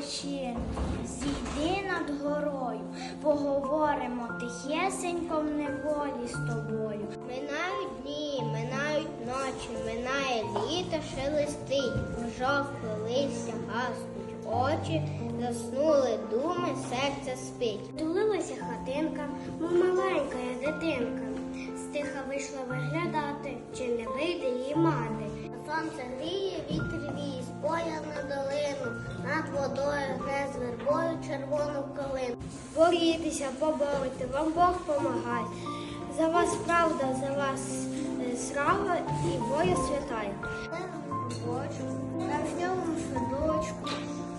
вечірній, зійди над горою, поговоримо тихесенько в неволі з тобою. Минають дні, минають ночі, минає літо шелестить, жовте листя гаснуть очі, заснули думи, серце спить. Тулилася хатинка, мов маленька дитинка. Стиха вийшла виглядати, чи не вийде її мати. Водою гне з вербою червону калину. Борітеся, поборити, вам Бог помагає. За вас правда, за вас е, слава і воля святая. На жньовому садочку,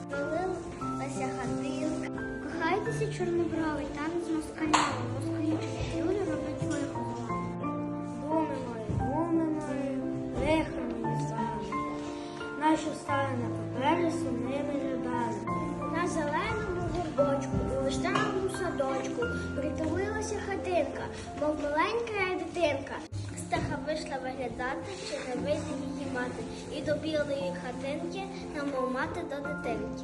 пролилася хатинка. Кохайтеся чорнобровий, танець москалями, москалічки, Наші стали на папері сумними рядами. На зеленому горбочку, у вишневому садочку притулилася хатинка, мов маленька дитинка. Стеха вийшла виглядати, чи не вийде її мати, і до білої хатинки, намов мати до дитинки.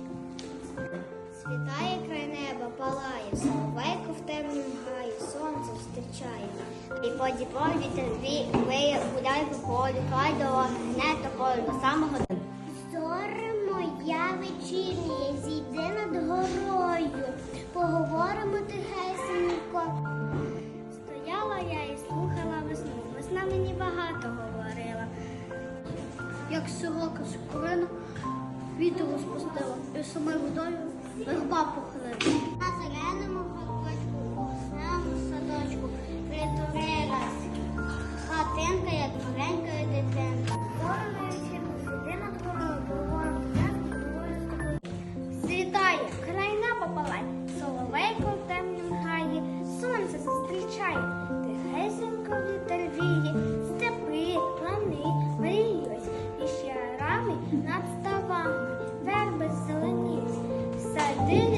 Світає край неба, палає, соловейко в темнім гаї, сонце зустрічає. І поді повітря віє, гуляй по полю, хай дорога, гне тобою до самого моя вечірня, зійди над горою, поговоримо тихесенько. Стояла я і слухала весну. Весна мені багато говорила. Як сорока шкурина, вітер розпустила, і саме водою верба похилила. Над ставами, верби зелені, сади